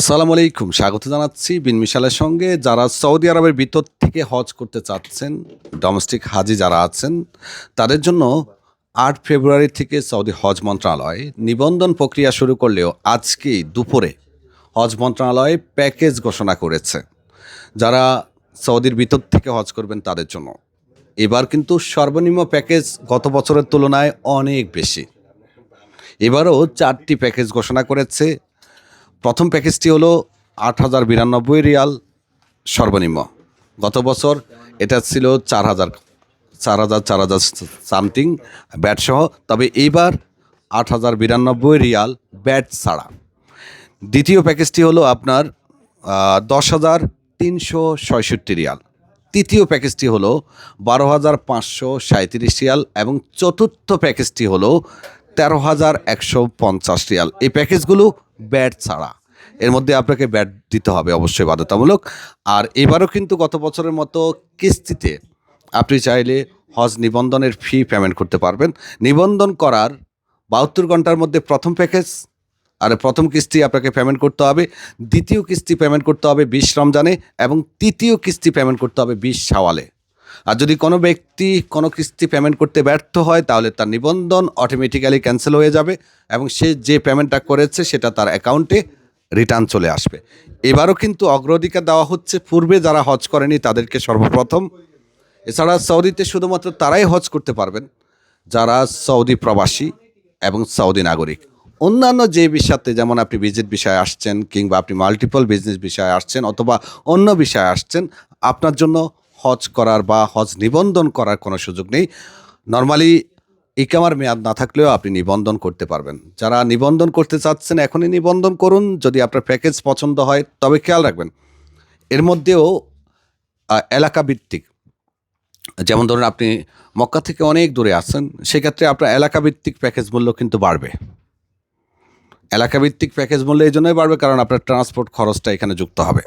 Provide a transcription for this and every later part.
আসসালামু আলাইকুম। স্বাগত জানাচ্ছি বিন মিশালের সঙ্গে। যারা সৌদি আরবের ভিতর থেকে হজ করতে চাচ্ছেন ডোমেস্টিক হাজি যারা আছেন, তাদের জন্য আট ফেব্রুয়ারি থেকে সৌদি হজ মন্ত্রণালয় নিবন্ধন প্রক্রিয়া শুরু করলেও আজকেই দুপুরে হজ মন্ত্রণালয় প্যাকেজ ঘোষণা করেছে। যারা সৌদির ভিতর থেকে হজ করবেন তাদের জন্য। এবার কিন্তু সর্বনিম্ন প্যাকেজ গত বছরের তুলনায় অনেক বেশি। এবারও চারটি প্যাকেজ ঘোষণা করেছে প্রথম প্যাকেজটি হলো আট হাজার বিরানব্বই রিয়াল সর্বনিম্ন। গত বছর এটা ছিল চার হাজার চার হাজার চার হাজার সামথিং ব্যাট সহ তবে এইবার আট হাজার বিরানব্বই রিয়াল ব্যাট ছাড়া। দ্বিতীয় প্যাকেজটি হলো আপনার দশ হাজার তিনশো ছয়ষট্টি রিয়াল। তৃতীয় প্যাকেজটি হলো বারো হাজার পাঁচশো সাঁত্রিশ রিয়াল এবং চতুর্থ প্যাকেজটি হলো তেরো হাজার একশো পঞ্চাশ রিয়াল। এই প্যাকেজগুলো ব্যাট ছাড়া। এর মধ্যে আপনাকে ব্যাট দিতে হবে অবশ্যই বাধ্যতামূলক। আর এবারও কিন্তু গত বছরের মতো কিস্তিতে আপনি চাইলে হজ নিবন্ধনের ফি পেমেন্ট করতে পারবেন। নিবন্ধন করার বাহাত্তর ঘণ্টার মধ্যে প্রথম প্যাকেজ আর প্রথম কিস্তি আপনাকে পেমেন্ট করতে হবে। দ্বিতীয় কিস্তি পেমেন্ট করতে হবে বিশ রমজানে এবং তৃতীয় কিস্তি পেমেন্ট করতে হবে বিশ সাওয়ালে আর যদি কোনো ব্যক্তি কোনো কিস্তি পেমেন্ট করতে ব্যর্থ হয়, তাহলে তার নিবন্ধন অটোমেটিক্যালি ক্যান্সেল হয়ে যাবে এবং সে যে পেমেন্টটা করেছে, সেটা তার অ্যাকাউন্টে রিটার্ন চলে আসবে। এবারও কিন্তু অগ্রাধিকার দেওয়া হচ্ছে। পূর্বে যারা হজ করেনি, তাদেরকে সর্বপ্রথম। এছাড়া সৌদিতে শুধুমাত্র তারাই হজ করতে পারবেন, যারা সৌদি প্রবাসী এবং সৌদি নাগরিক। অন্যান্য যে বিষয়তে, যেমন আপনি ভিজিট বিষয়ে আসছেন, কিংবা আপনি মাল্টিপল বিজনেস বিষয়ে আসছেন, অথবা অন্য বিষয়ে আসছেন, আপনার জন্য হজ করার বা হজ নিবন্ধন করার কোনো সুযোগ নেই। নর্মালি ইকামার মেয়াদ না থাকলেও আপনি নিবন্ধন করতে পারবেন। যারা নিবন্ধন করতে চাচ্ছেন, এখনই নিবন্ধন করুন। যদি আপনার প্যাকেজ পছন্দ হয়, তবে খেয়াল রাখবেন। এর মধ্যেও এলাকা ভিত্তিক যেমন ধরুন, আপনি মক্কা থেকে অনেক দূরে আছেন, সেক্ষেত্রে আপনার এলাকা ভিত্তিক প্যাকেজ মূল্য কিন্তু বাড়বে। এলাকা ভিত্তিক প্যাকেজ মূল্য এই জন্যই বাড়বে, কারণ আপনার ট্রান্সপোর্ট খরচটা এখানে যুক্ত হবে।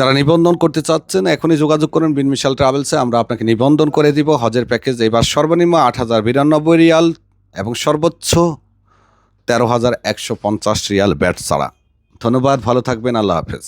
যারা নিবন্ধন করতে চাচ্ছেন, এখনই যোগাযোগ করুন বিনমিশাল ট্রাভেলসে। আমরা আপনাকে নিবন্ধন করে দিব হজের প্যাকেজ। এবার সর্বনিম্ন আট হাজার বিরানব্বই রিয়াল এবং সর্বোচ্চ তেরো হাজার একশো পঞ্চাশ রিয়াল ব্যাট ছাড়া। ধন্যবাদ, ভালো থাকবেন, আল্লাহ হাফেজ।